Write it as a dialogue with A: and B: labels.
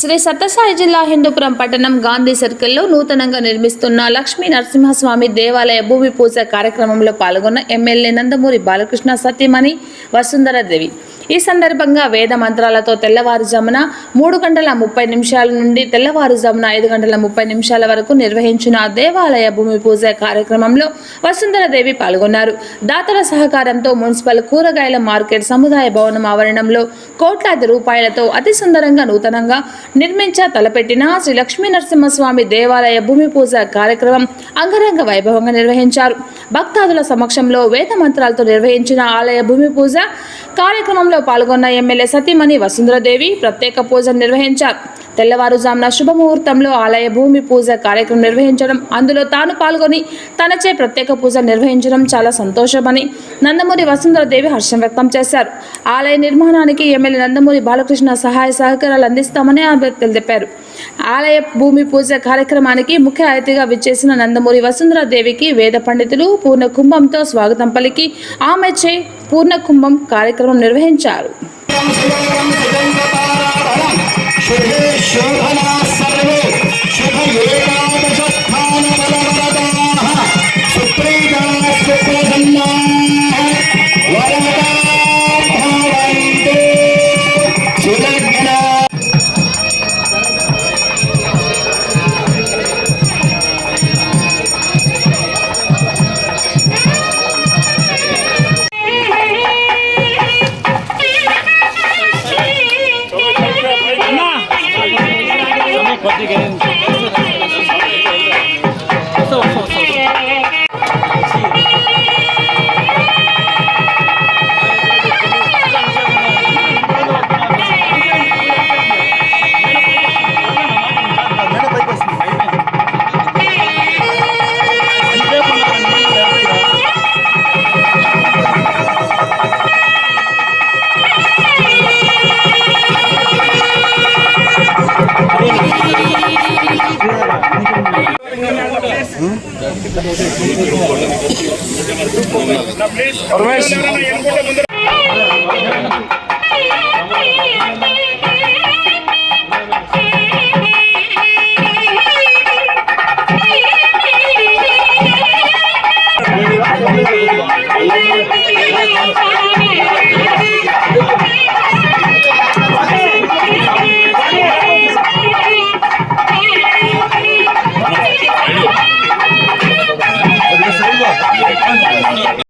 A: శ్రీ సత్యసాయి జిల్లా హిందూపురం పట్టణం గాంధీ సర్కిల్లో నూతనంగా నిర్మిస్తున్న లక్ష్మీ నరసింహస్వామి దేవాలయ భూమి పూజ కార్యక్రమంలో పాల్గొన్న ఎమ్మెల్యే నందమూరి బాలకృష్ణ సత్యమణి వసుంధరాదేవి. ఈ సందర్భంగా వేద మంత్రాలతో తెల్లవారుజామున మూడు గంటల ముప్పై నిమిషాల నుండి తెల్లవారుజామున ఐదు గంటల ముప్పై నిమిషాల వరకు నిర్వహించిన దేవాలయ భూమి పూజ కార్యక్రమంలో వసుంధరదేవి పాల్గొన్నారు. దాతల సహకారంతో మున్సిపల్ కూరగాయల మార్కెట్ సముదాయ భవనం ఆవరణంలో కోట్లాది రూపాయలతో అతి సుందరంగా నూతనంగా నిర్మించ తలపెట్టిన శ్రీ లక్ష్మీ నరసింహస్వామి దేవాలయ భూమి పూజ కార్యక్రమం అంగరంగ వైభవంగా నిర్వహించారు. భక్తాదుల సమక్షంలో వేద మంత్రాలతో నిర్వహించిన ఆలయ భూమి పూజ కార్యక్రమంలో పాల్గొన్న ఎమ్మెల్యే సతీమణి వసుంధరదేవి ప్రత్యేక పూజ నిర్వహించారు. తెల్లవారుజామున శుభముహూర్తంలో ఆలయ భూమి పూజ కార్యక్రమం నిర్వహించడం అందులో తాను పాల్గొని తనచే ప్రత్యేక పూజ నిర్వహించడం చాలా సంతోషమని నందమూరి వసుంధరదేవి హర్షం వ్యక్తం చేశారు. ఆలయ నిర్మాణానికి ఎమ్మెల్యే నందమూరి బాలకృష్ణ సహాయ సహకారాలు అందిస్తామని ఆమె తెలిపారు ఆలయ భూమి పూజ కార్యక్రమానికి ముఖ్య అతిథిగా విచ్చేసిన నందమూరి వసుంధరాదేవికి వేద పండితులు పూర్ణ కుంభంతో స్వాగతం పలికి ఆమెచే పూర్ణ కుంభం కార్యక్రమం నిర్వహించారు.
B: शोभना
C: రమేష్